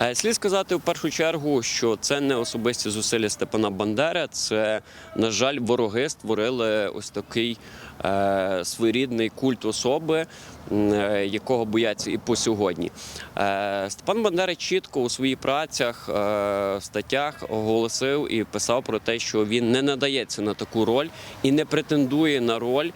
Е, Слід сказати в першу чергу, що це не особисті зусилля Степана Бандери. Це, на жаль, вороги створили ось такий е, своєрідний культ особи, е, якого бояться і по сьогодні. Е, Степан Бандера чітко у своїх працях, е, статтях оголосив і писав про те, що він не надається на таку роль і не претендує на роль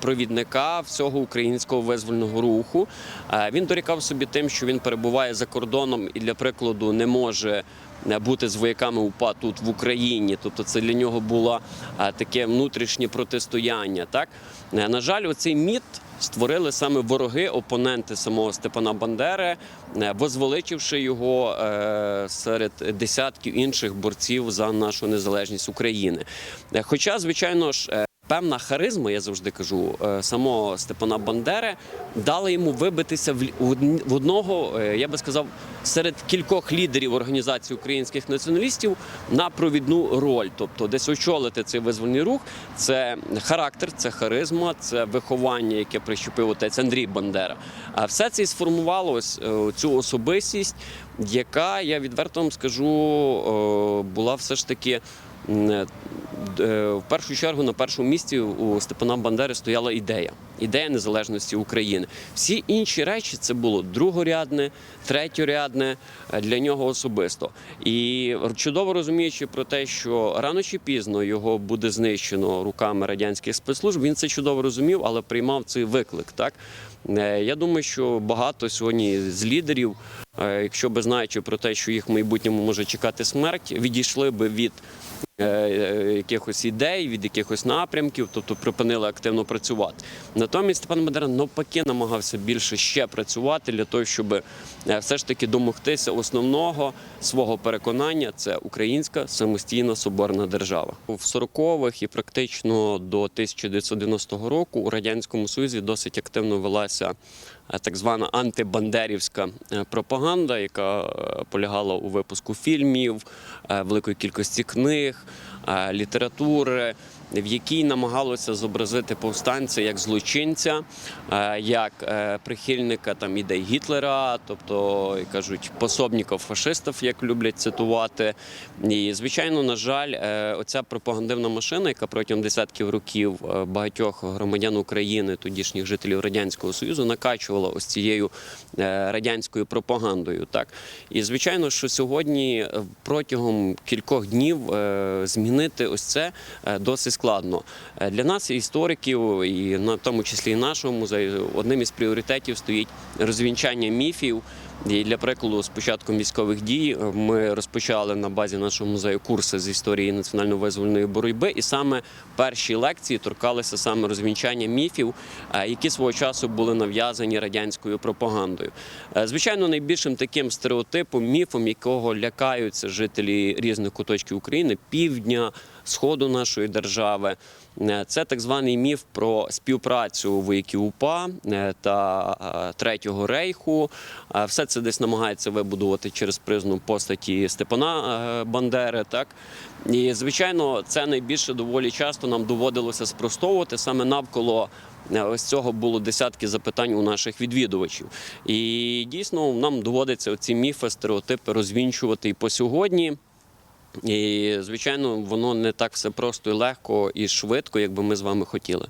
провідника всього українського визвольного руху. Е, Він дорікав собі тим, що він перебуває за кордоном і для прикладу не може. е, Бути з вояками УПА тут в Україні, тобто це для нього було е, таке внутрішнє протистояння. Так Е, на жаль, оцей міт створили саме вороги, опоненти самого Степана Бандери, е, возвеличивши його е, серед десятків інших борців за нашу незалежність України. Е, Хоча, звичайно ж. Певна харизма, я завжди кажу, е, самого Степана Бандери дала йому вибитися в одного, е, я би сказав, серед кількох лідерів організації українських націоналістів на провідну роль. Тобто, десь очолити цей визвольний рух це характер, це харизма, це виховання, яке прищепив отець Андрій Бандера. А все це і сформувало ось е, цю особистість, яка я відверто вам скажу, була все ж таки. Е, е, В першу чергу на першому місці у Степана Бандери стояла ідея ідея незалежності України. Всі інші речі це було другорядне, третьорядне е, для нього особисто. І чудово розуміючи про те, що рано чи пізно його буде знищено руками радянських спецслужб, він це чудово розумів, але приймав цей виклик. Так я думаю, що багато сьогодні з лідерів, якщо би знаючи про те, що їх в майбутньому може чекати смерть, відійшли би від якихось ідей, від якихось напрямків, тобто припинили активно працювати. Натомість Степан Бандера навпаки намагався більше ще працювати для того, щоб е, все ж таки домогтися основного свого переконання це українська самостійна соборна держава. В 40-х і практично до 1990 року у радянському союзі досить активно велася е, так звана антибандерівська е, пропаганда, яка е, полягала у випуску фільмів, е, великої кількості книг, е, літератури. В якій намагалося зобразити повстанця як злочинця, е, як е, прихильника там ідей Гітлера, тобто кажуть, пособників фашистів, як люблять цитувати. І звичайно, на жаль, е, оця пропагандивна машина, яка протягом десятків років багатьох громадян України, тодішніх жителів радянського союзу, накачувала ось цією радянською пропагандою. Так і звичайно, що сьогодні протягом кількох днів змінити ось це досить складно Е, для нас, істориків, і на тому числі і нашого музею, одним із пріоритетів стоїть розвінчання міфів. І для прикладу, з початком військових дій е, ми розпочали на базі нашого музею курси з історії національно-визвольної боротьби, і саме перші лекції торкалися саме розвінчання міфів, е, які свого часу були нав'язані радянською пропагандою. Е, Звичайно, найбільшим таким стереотипом, міфом, якого лякаються жителі різних куточків України, півдня, сходу нашої держави. Це так званий міф про співпрацю вояків УПА та Третього рейху. Все це десь намагається вибудувати через призму постаті Степана е, Бандери. Так і звичайно, це найбільше доволі часто нам доводилося спростовувати саме навколо. е, Ось цього було десятки запитань у наших відвідувачів, і дійсно нам доводиться ці міфи, стереотипи розвінчувати і по сьогодні. І звичайно, воно не так все просто і легко і швидко, як би ми з вами хотіли.